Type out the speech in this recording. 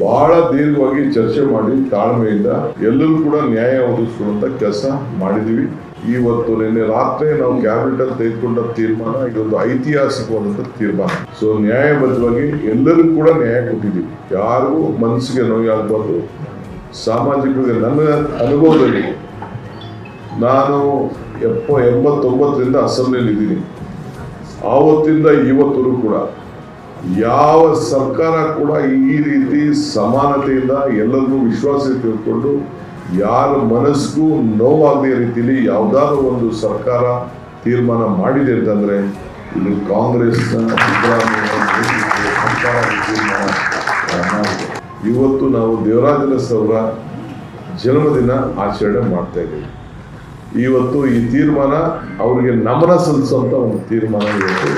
ಬಹಳ ದೀರ್ಘವಾಗಿ ಚರ್ಚೆ ಮಾಡಿ ತಾಳ್ಮೆಯಿಂದ ಎಲ್ಲರೂ ಕೂಡ ನ್ಯಾಯ ಒದಗಿಸುವಂತ ಕೆಲಸ ಮಾಡಿದೀವಿ. ಇವತ್ತು ನಿನ್ನೆ ರಾತ್ರಿ ನಾವು ಕ್ಯಾಬಿನೆಟ್ ಅಲ್ಲಿ ತೆಗೆದುಕೊಂಡ ತೀರ್ಮಾನ ಇದೊಂದು ಐತಿಹಾಸಿಕವಾದಂತ ತೀರ್ಮಾನ. ಸೊ ನ್ಯಾಯಬದ್ಧವಾಗಿ ಎಲ್ಲರಿಗೂ ಕೂಡ ನ್ಯಾಯ ಕೊಟ್ಟಿದ್ದೀವಿ. ಯಾರಿಗೂ ಮನಸ್ಸಿಗೆ ನೋವಾಗಬಾರ್ದು ಸಾಮಾಜಿಕವಾಗಿ ನನ್ನ ಅನುಭವದಲ್ಲಿ ನಾನು ಎಪ್ಪ ಎಂಬತ್ತೊಂಬತ್ತರಿಂದ ಅಸೆಂಬ್ಲಿಯಲ್ಲಿ ಇದ್ದೀನಿ ಆವತ್ತಿಂದ ಇವತ್ತರೂ ಕೂಡ ಯಾವ ಸರ್ಕಾರ ಕೂಡ ಈ ರೀತಿ ಸಮಾನತೆಯಿಂದ ಎಲ್ಲರಿಗೂ ವಿಶ್ವಾಸ ತಿಳ್ಕೊಂಡು ಯಾರ ಮನಸ್ಸಿಗೂ ನೋವಾಗದೇ ರೀತಿಯಲ್ಲಿ ಯಾವುದಾದ್ರೂ ಒಂದು ಸರ್ಕಾರ ತೀರ್ಮಾನ ಮಾಡಿದೆ ಅಂತಂದರೆ ಇದು ಕಾಂಗ್ರೆಸ್ನ ಸರ್ಕಾರ ಇವತ್ತು ನಾವು ದೇವರಾಜನಸ್ ಅವರ ಜನ್ಮದಿನ ಆಚರಣೆ ಮಾಡ್ತಾ ಇದ್ದೀವಿ. ಇವತ್ತು ಈ ತೀರ್ಮಾನ ಅವರಿಗೆ ನಮನ ಸಲ್ಲಿಸುವಂತ ಒಂದು ತೀರ್ಮಾನ ಇವತ್ತು